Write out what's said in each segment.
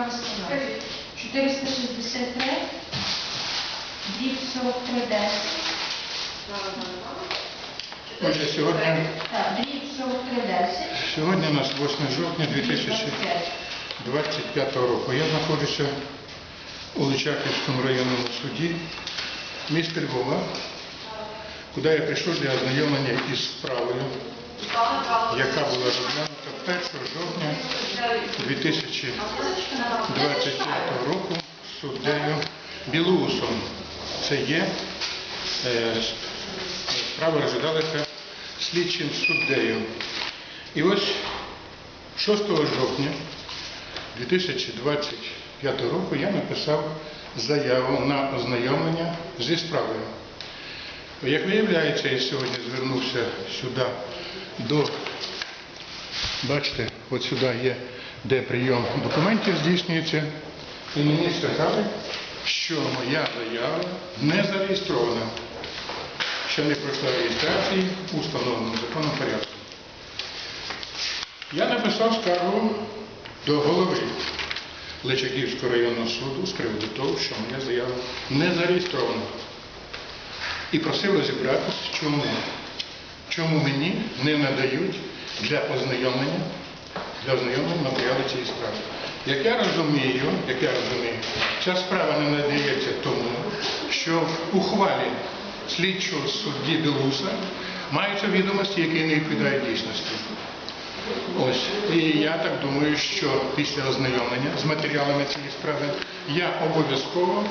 справи складає. 463, дріб 4310, Отже, сьогодні, так, дріб 4310, сьогодні у нас 8 жовтня 2025 року. Я знаходжуся у Личаківському районному суді міста Львова, куди я прийшов для ознайомлення із справою, яка була розглянута 1 жовтня 2025 року суддею Білоусом. Це є е, справа розглядалася слідчим суддею. І ось 6 жовтня 2025 року я написав заяву на ознайомлення зі справою. Як виявляється, я сьогодні звернувся сюди до, бачите, от сюди є, де прийом документів здійснюється. І мені сказали, що моя заява не зареєстрована, що не пройшла реєстрації у встановленому законом порядку. Я написав скаргу до голови Личаківського районного суду з приводу того, що моя заява не зареєстрована. І просив розібратися, чому. Чому мені не надають для ознайомлення, для ознайомлення матеріали цієї справи. Як я розумію, як я розумію, ця справа не надається тому, що в ухвалі слідчого судді Білуса маються відомості, які не відповідають дійсності. Ось. І я так думаю, що після ознайомлення з матеріалами цієї справи я обов'язково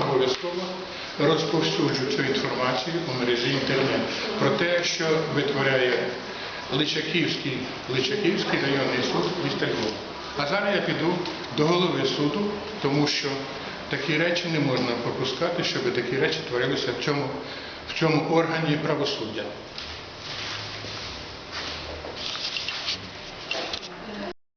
обов'язково розповсюджу цю інформацію у мережі інтернет про те, що витворяє Личаківський, Личаківський районний суд міста Львова. А зараз я піду до голови суду, тому що такі речі не можна пропускати, щоб такі речі творилися в цьому, в цьому органі правосуддя.